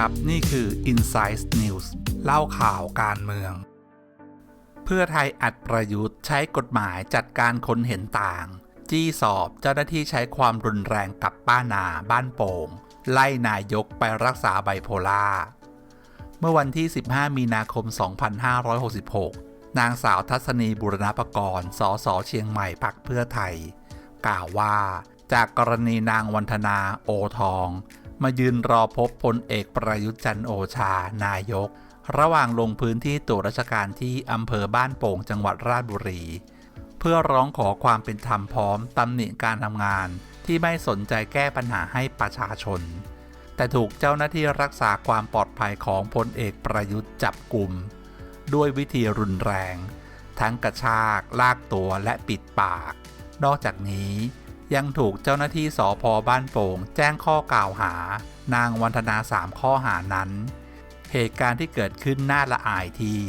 ครับ นี่คือ Insight News เล่าข่าวการเมือง เพื่อไทยอัดประยุทธ์ใช้กฎหมายจัดการคนเห็นต่าง จี้สอบเจ้าหน้าที่ใช้ความรุนแรงกับป้านาบ้านโป่ง ไล่นายกไปรักษาไบโพล่า เมื่อวันที่ 15 มีนาคม 2566 นางสาวทัศนีบุรณปกรณ์สสเชียงใหม่พักเพื่อไทย กล่าวว่า จากกรณีนางวันธนาโอทอง มายืนรอพบพลเอกประยุทธ์จันโอชานายก ระหว่างลงพื้นที่ตรวจราชการที่อำเภอบ้านโป่งจังหวัดราชบุรี เพื่อร้องขอความเป็นธรรมพร้อมตำหนิการทำงาน ที่ไม่สนใจแก้ปัญหาให้ประชาชน แต่ถูกเจ้าหน้าที่รักษาความปลอดภัยของพลเอกประยุทธ์จับกลุ่ม ด้วยวิธีรุนแรง ทั้งกระชาก ลากตัวและปิดปาก นอกจากนี้ ยังถูกเจ้าหน้าที่สอพอบ้านโป่ง แจ้งข้อกล่าวหา นางวันธนาสามข้อหานั้น เหตุการณ์ที่เกิดขึ้นน่าละอายที่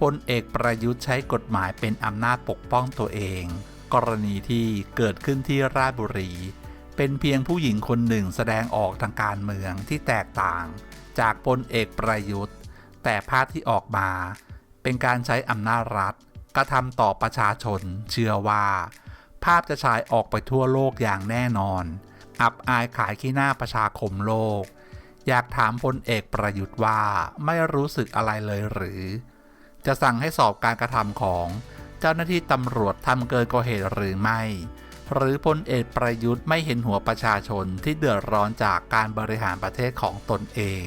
พลเอกประยุทธ์ใช้กฎหมายเป็นอำนาจปกป้องตัวเอง กรณีที่เกิดขึ้นที่ราชบุรี เป็นเพียงผู้หญิงคนหนึ่งแสดงออกทางการเมืองที่แตกต่าง จากพลเอกประยุทธ์ แต่ภาพที่ออกมา เป็นการใช้อำนาจรัฐกระทำต่อประชาชนเชื่อว่า ภาพจะฉายออกไปทั่วโลกอย่างแน่นอน อับอายขายขี้หน้าประชาคมโลก อยากถามพลเอกประยุทธ์ว่าไม่รู้สึกอะไรเลยหรือ จะสั่งให้สอบการกระทำของเจ้าหน้าที่ตำรวจทำเกินกว่าเหตุหรือไม่ หรือพลเอกประยุทธ์ไม่เห็นหัวประชาชนที่เดือดร้อนจากการบริหารประเทศของตนเอง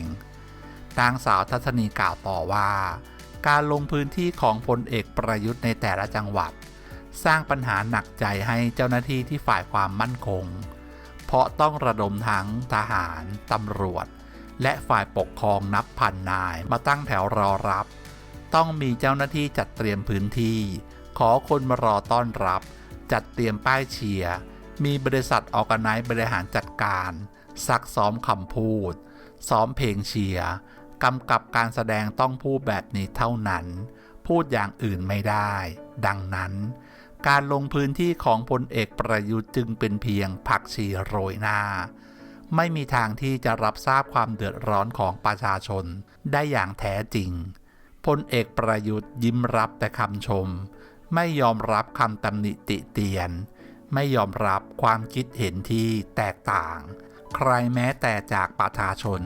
นางสาวทัศนีกล่าวต่อว่า การลงพื้นที่ของพลเอกประยุทธ์ในแต่ละจังหวัด สร้างปัญหาหนักใจให้เจ้าหน้าที่ที่ฝ่ายความมั่นคง เพราะต้องระดมทั้งทหาร ตำรวจ และฝ่ายปกครองนับพันนายมาตั้งแถวรอรับ ต้องมีเจ้าหน้าที่จัดเตรียมพื้นที่ ขอคนมารอต้อนรับ จัดเตรียมป้ายเชียร์ มีบริษัทออกไนบริหารจัดการ ซักซ้อมคำพูด ซ้อมเพลงเชียร์กำกับการแสดงต้องพูดแบบนี้เท่านั้น พูดอย่างอื่นไม่ได้ ดังนั้น การลงพื้นที่ของพลเอกประยุทธ์จึงเป็นเพียงผักชีโรยหน้า ไม่มีทางที่จะรับทราบความเดือดร้อนของประชาชนได้อย่างแท้จริงพลเอกประยุทธ์ยิ้มรับแต่คำชม ไม่ยอมรับคำตำหนิติเตียน ไม่ยอมรับความคิดเห็นที่แตกต่าง ใครแม้แต่จากประชาชน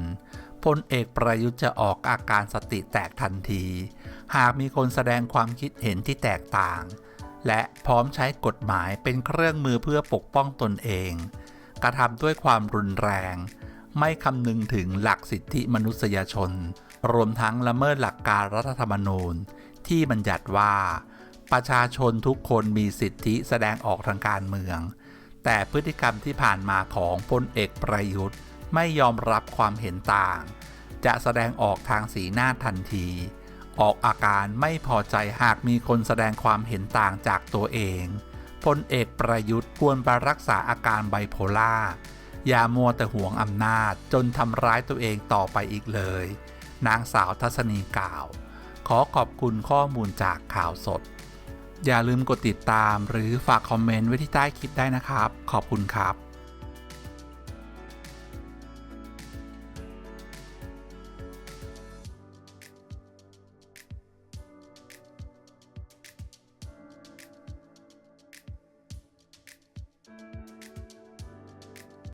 พลเอกประยุทธ์จะออกอาการสติแตกทันที หากมีคนแสดงความคิดเห็นที่แตกต่าง และพร้อมใช้กฎหมายเป็นเครื่องมือเพื่อปกป้องตนเอง กระทำด้วยความรุนแรง ไม่คำนึงถึงหลักสิทธิมนุษยชน รวมทั้งละเมิดหลักการรัฐธรรมนูญ ที่บัญญัติว่า ประชาชนทุกคนมีสิทธิแสดงออกทางการเมือง แต่พฤติกรรมที่ผ่านมาของพลเอกประยุทธ์ ไม่ยอมรับความเห็นต่าง จะแสดงออกทางสีหน้าทันที ออกอาการไม่พอใจหากมีคนแสดงความเห็นต่างจากตัวเองพลเอกประยุทธ์ควรไปรักษาอาการไบโพล่าอย่ามัวแต่หวงอำนาจจนทำร้ายตัวเองต่อไปอีกเลย นางสาวทัศนีกล่าว ขอขอบคุณข้อมูลจากข่าวสด อย่าลืมกดติดตามหรือฝากคอมเมนต์ไว้ที่ใต้คลิปได้นะครับ ขอบคุณครับ